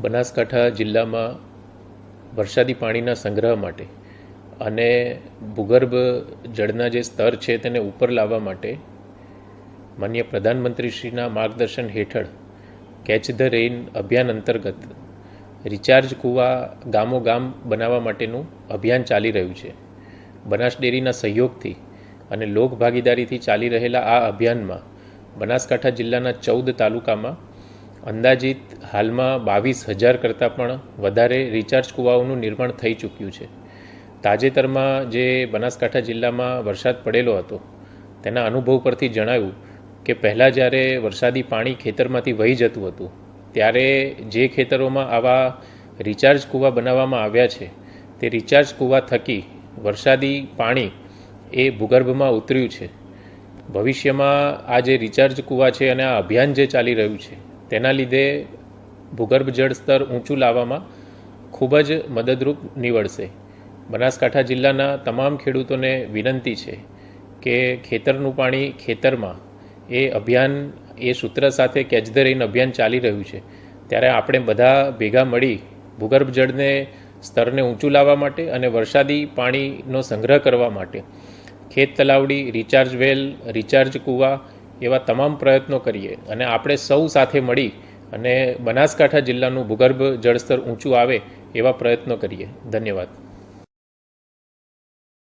બનાસકાંઠા જિલ્લામાં વરસાદી પાણીના સંગ્રહ માટે અને ભૂગર્ભ જળના જે સ્તર છે તેને ઉપર લાવવા માટે માન્ય પ્રધાનમંત્રીશ્રીના માર્ગદર્શન હેઠળ કેચ ધ રેઇન અભિયાન અંતર્ગત રિચાર્જ કૂવા ગામો ગામ બનાવવા માટેનું અભિયાન ચાલી રહ્યું છે. બનાસ ડેરીના સહયોગથી અને લોક ભાગીદારીથી ચાલી રહેલા આ અભિયાનમાં બનાસકાંઠા જિલ્લાના ચૌદ તાલુકામાં અંદાજિત હાલમાં બાવીસ હજાર કરતાં પણ વધારે રિચાર્જ કૂવાઓનું નિર્માણ થઈ ચૂક્યું છે. તાજેતરમાં જે બનાસકાંઠા જિલ્લામાં વરસાદ પડેલો હતો, તેના અનુભવ પરથી જણાવ્યું કે પહેલાં જ્યારે વરસાદી પાણી ખેતરમાંથી વહી જતું હતું, ત્યારે જે ખેતરોમાં આવા રિચાર્જ કૂવા બનાવવામાં આવ્યા છે, તે રિચાર્જ કૂવા થકી વરસાદી પાણી એ ભૂગર્ભમાં ઉતર્યું છે. ભવિષ્યમાં આ જે રિચાર્જ કૂવા છે અને આ અભિયાન જે ચાલી રહ્યું છે, તેના લીધે ભૂગર્ભ જળ સ્તર ઊંચું લાવવામાં ખૂબ જ મદદરૂપ નીવડશે. બનાસકાંઠા જિલ્લાના તમામ ખેડૂતોને વિનંતી છે કે ખેતરનું પાણી ખેતરમાં એ અભિયાન, એ સૂત્ર સાથે કેચ ધ રેઇન અભિયાન ચાલી રહ્યું છે. ત્યારે આપણે બધા ભેગા મળી ભૂગર્ભ જળને, સ્તરને ઊંચું લાવવા માટે અને વરસાદી પાણીનો સંગ્રહ કરવા માટે ખેત તલાવડી, રિચાર્જ વેલ, રિચાર્જ કૂવા એવા તમામ પ્રયત્નો કરીએ અને આપણે સૌ સાથે મળી અને બનાસકાંઠા જિલ્લાનું ભૂગર્ભ જળસ્તર ઊંચું આવે એવા પ્રયત્નો કરીએ. ધન્યવાદ.